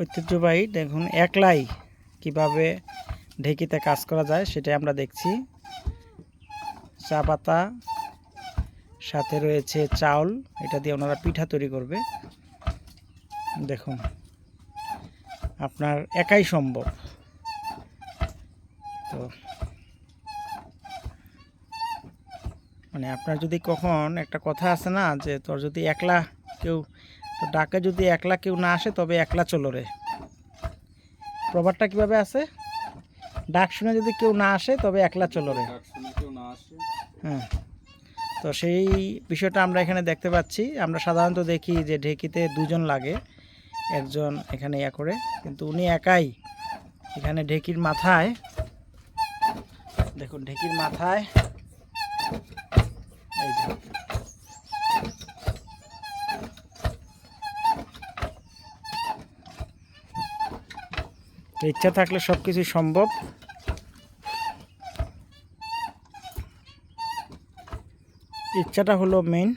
ঐতিহ্যবাহী, দেখুন, একলাই কীভাবে ঢেকিতে কাজ করা যায় সেটাই আমরা দেখছি। চা পাতা, সাথে রয়েছে চাউল, এটা দিয়ে ওনারা পিঠা তৈরি করবে। দেখুন, আপনার একাই সম্ভব। তো মানে আপনার যদি কখন একটা কথা আছে না যে তোর যদি একলা কেউ তো ডাকে যদি একলা কেউ না আসে তবে একলা চলো রে। প্রবাদটা কীভাবে আছে? ডাক শুনে যদি কেউ না আসে তবে একলা চলো রে। হ্যাঁ। তো সেই বিষয়টা আমরা এখানে দেখতে পাচ্ছি। আমরা সাধারণত দেখি যে ঢেকিতে দুজন লাগে একজন এখানে ইয়া করে কিন্তু উনি একাই এখানে ঢেকির মাথায় দেখুন ঢেকির মাথায় এই যে তো ইচ্ছা থাকলে সব কিছু সম্ভব। ইচ্ছাটা হলো মেইন